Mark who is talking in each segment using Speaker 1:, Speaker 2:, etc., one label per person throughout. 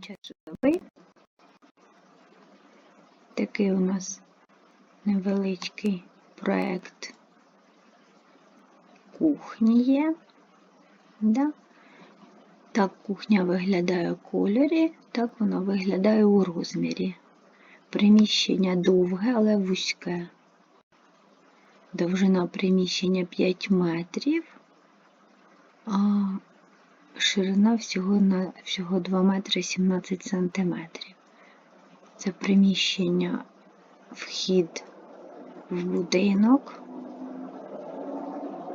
Speaker 1: часу доби. Такий у нас невеличкий проект кухні є. Да? Так кухня виглядає у кольорі, так вона виглядає у розмірі. Приміщення довге, але вузьке. Довжина приміщення 5 метрів, а ширина всього на всього 2 метри 17 сантиметрів. Це приміщення вхід в будинок.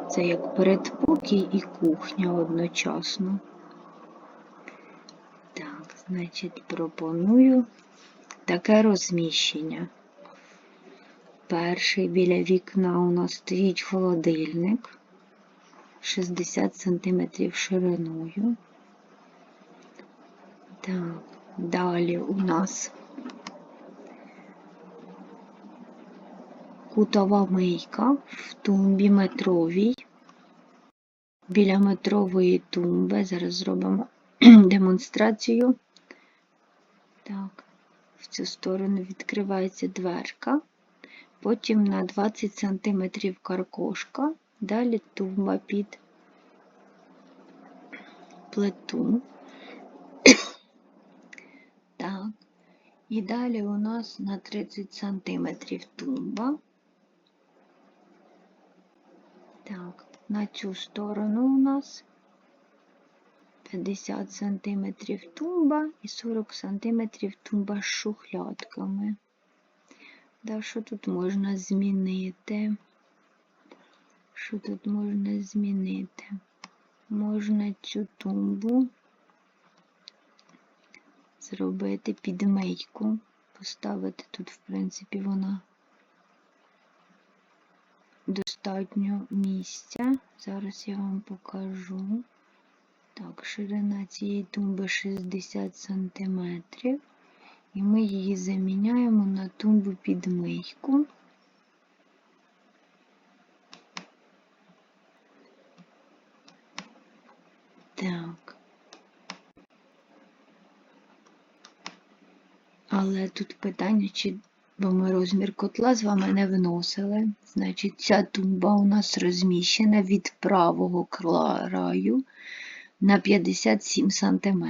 Speaker 1: Це як передпокій і кухня одночасно. Так, значить, пропоную таке розміщення. Перший біля вікна у нас стоїть холодильник 60 см шириною. Так, далі у нас кутова мийка в тумбі метровій. Біля метрової тумби. Зараз зробимо демонстрацію. Так, в цю сторону відкривається дверка. Потім на 20 см каркошка. Далі тумба під плиту. Так. І далі у нас на 30 см тумба. Так, на цю сторону у нас 50 см тумба і 40 см тумба з шухлядками. Да, що тут можна змінити? Що тут можна змінити? Можна цю тумбу зробити підмийку, поставити тут, в принципі, вона достатньо місця. Зараз я вам покажу. Так, ширина цієї тумби 60 см. І ми її заміняємо на тумбу підмийку. Так. Але тут питання, чи бо ми розмір котла з вами не вносили. Значить, ця тумба у нас розміщена від правого краю на 57 см.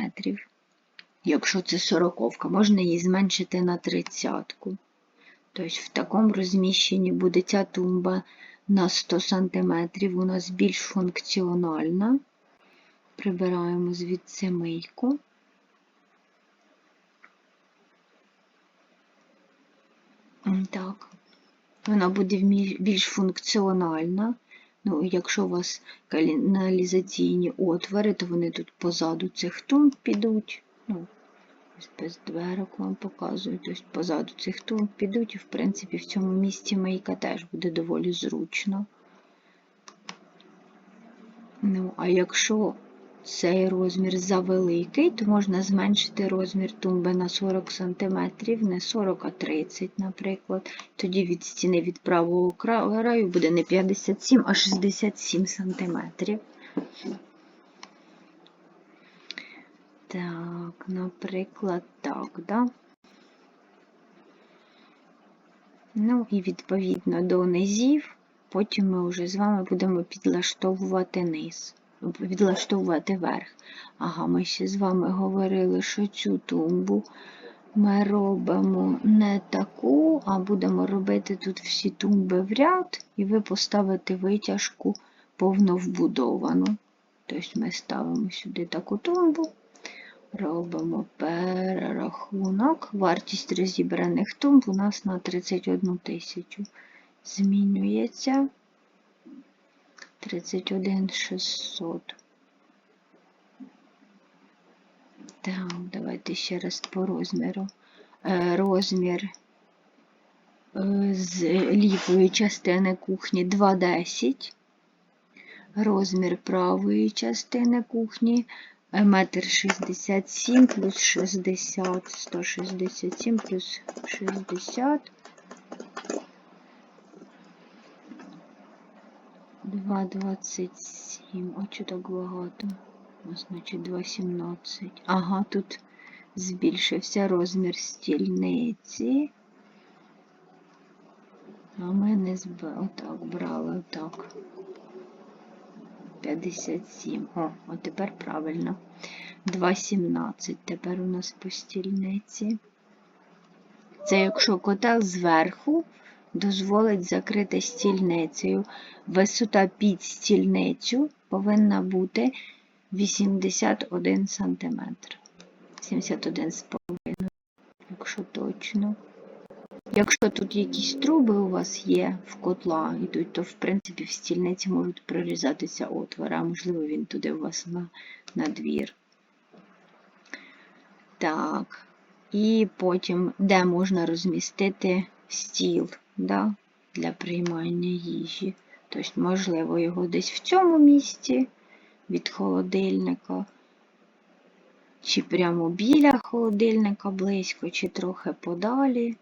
Speaker 1: Якщо це сороковка, можна її зменшити на 30. Тобто в такому розміщенні буде ця тумба на 100 см, у нас більш функціональна. Прибираємо звідси мийку. Так, вона буде більш функціональна. Ну, якщо у вас каналізаційні отвори, то вони тут позаду цих тумб підуть. Ну, без дверок вам показую. Тобто позаду цих тумб підуть, і, в принципі, в цьому місці мийка теж буде доволі зручно. Ну, а якщо цей розмір завеликий, то можна зменшити розмір тумби на 40 см, не 40, а 30, наприклад. Тоді від стіни від правого краю буде не 57, а 67 см. Так, наприклад, так, да? Ну, і відповідно до низів, потім ми вже з вами будемо підлаштовувати низ відлаштовувати верх. Ага, ми ще з вами говорили, що цю тумбу ми робимо не таку, а будемо робити тут всі тумби в ряд, і ви поставите витяжку повно вбудовану. Тобто ми ставимо сюди таку тумбу, робимо перерахунок. Вартість розібраних тумб у нас на 31 тисячу змінюється. 31 600. Так, давайте ще раз по розміру. Е, розмір е, з лівої частини кухні 2,10. Розмір правої частини кухні е, метр 67 плюс 60, 167 плюс 60. 2,27. А так багато? Значить 2,17. Ага, тут збільшився розмір стільниці. А ми не зб... отак брали, отак. 57. О, от тепер правильно. 2,17 тепер у нас по стільниці. Це якщо котел зверху дозволить закрити стільницею. Висота під стільницю повинна бути 81 см. 71,5, якщо точно. Якщо тут якісь труби у вас є в котла йдуть, то в принципі в стільниці можуть прорізатися отвори, а можливо він туди у вас на, на двір. Так, і потім, де можна розмістити стіл да, для приймання їжі. Тобто, можливо, його десь в цьому місці від холодильника, чи прямо біля холодильника близько, чи трохи подалі.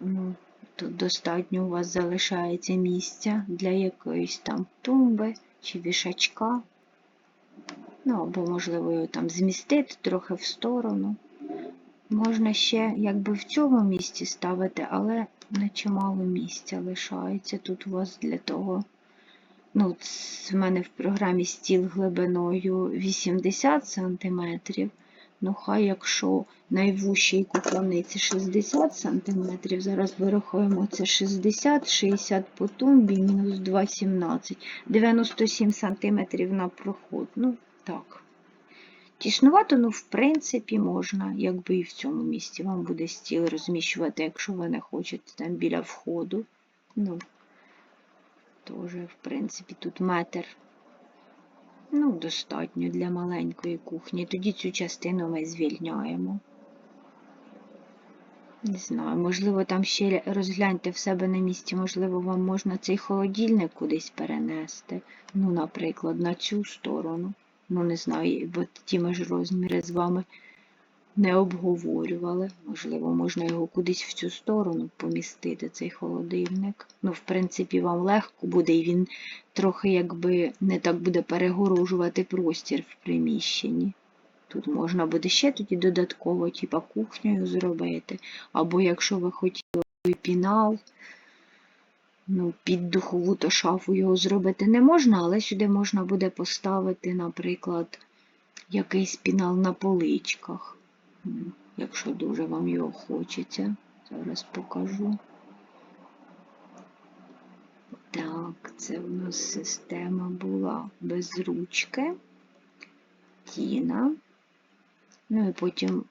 Speaker 1: Ну, Тут достатньо у вас залишається місця для якоїсь там тумби чи вішачка. Ну, або, можливо, його там змістити трохи в сторону. Можна ще якби в цьому місці ставити, але не чимало місця лишається тут у вас для того. Ну, в мене в програмі стіл глибиною 80 см. Ну, хай, якщо найвужчій купланиці 60 см, зараз вирахуємо це 60, 60 по тумбі, мінус 2,17, 97 см на проход. Ну, так. Тіснувато, ну, в принципі, можна, якби і в цьому місці вам буде стіл розміщувати, якщо ви не хочете там біля входу. Ну, теж, в принципі, тут метр. Ну, достатньо для маленької кухні. Тоді цю частину ми звільняємо. Не знаю, можливо, там ще розгляньте в себе на місці, можливо, вам можна цей холодильник кудись перенести. Ну, наприклад, на цю сторону. Ну, не знаю, бо ті ми ж розміри з вами не обговорювали. Можливо, можна його кудись в цю сторону помістити, цей холодильник. Ну, в принципі, вам легко буде, і він трохи якби не так буде перегорожувати простір в приміщенні. Тут можна буде ще тоді додатково, типа кухнею зробити. Або якщо ви хотіли пінал, ну, під духову то шафу його зробити не можна, але сюди можна буде поставити, наприклад, якийсь пінал на поличках. Якщо дуже вам його хочеться. Зараз покажу. Так, це у нас система була без ручки, тіна. Ну і потім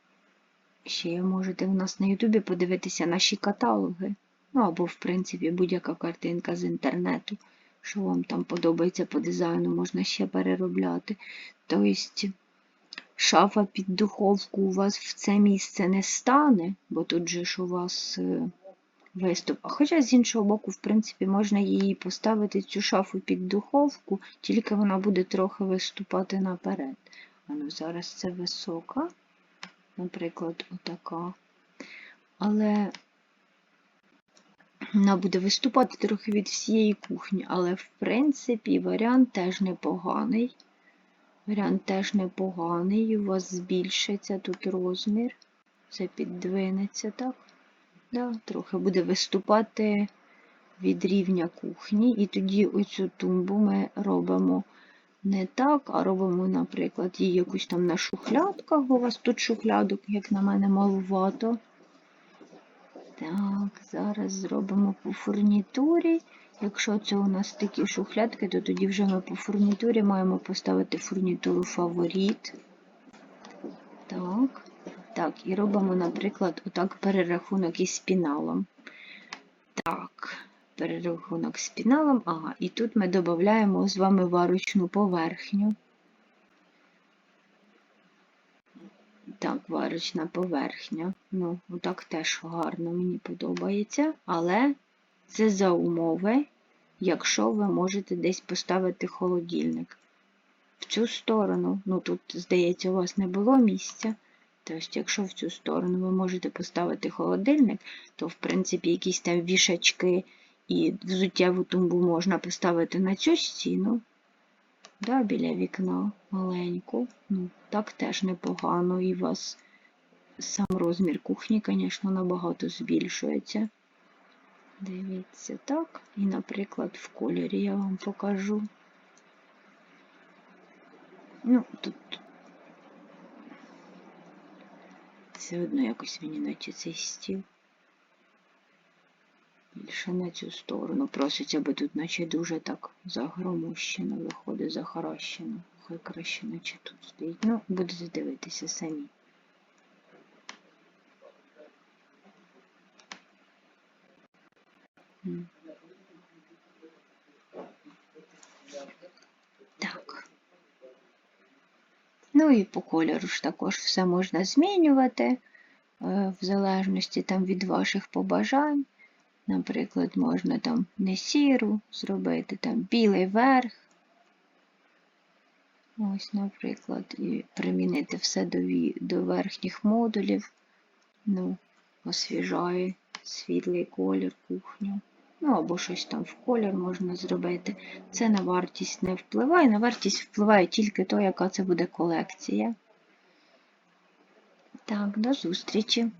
Speaker 1: ще можете в нас на Ютубі подивитися наші каталоги. Ну, або, в принципі, будь-яка картинка з інтернету, що вам там подобається по дизайну, можна ще переробляти. Тобто, шафа під духовку у вас в це місце не стане, бо тут же ж у вас е, виступ. А хоча з іншого боку, в принципі, можна її поставити, цю шафу під духовку, тільки вона буде трохи виступати наперед. А ну, зараз це висока, наприклад, отака. Але вона буде виступати трохи від всієї кухні, але, в принципі, варіант теж непоганий. Варіант теж непоганий. У вас збільшиться тут розмір. Це піддвинеться, так? Да, Трохи буде виступати від рівня кухні. І тоді оцю тумбу ми робимо не так, а робимо, наприклад, її якусь там на шухлядках, у вас тут шухлядок, як на мене, малувато. Так, зараз зробимо по фурнітурі. Якщо це у нас такі шухлядки, то тоді вже ми по фурнітурі маємо поставити фурнітуру фаворит. Так, так, і робимо, наприклад, отак перерахунок із піналом. Так, перерахунок з піналом. Ага, і тут ми додаємо з вами варочну поверхню. Так, варочна поверхня. Ну, отак теж гарно мені подобається, але це за умови, якщо ви можете десь поставити холодильник. В цю сторону, ну тут, здається, у вас не було місця. Тобто, якщо в цю сторону ви можете поставити холодильник, то, в принципі, якісь там вішачки і взуттєву тумбу можна поставити на цю стіну, да, біля вікна маленьку. Ну, Так теж непогано і у вас сам розмір кухні, звісно, набагато збільшується. Дивіться так. І, наприклад, в кольорі я вам покажу. Ну, тут все одно якось мені наче цей стіл. Більше на цю сторону проситься, бо тут наче дуже так загромущено виходить, захаращено. Хай краще наче тут стоїть. Ну, будете дивитися самі. Так. Ну і по кольору ж також все можна змінювати е, в залежності там від ваших побажань. Наприклад, можна там не сіру зробити, там білий верх. Ось, наприклад, і примінити все до, до верхніх модулів. Ну, освіжає світлий колір кухню. Ну, або щось там в колір можна зробити. Це на вартість не впливає. На вартість впливає тільки то, яка це буде колекція. Так, до зустрічі!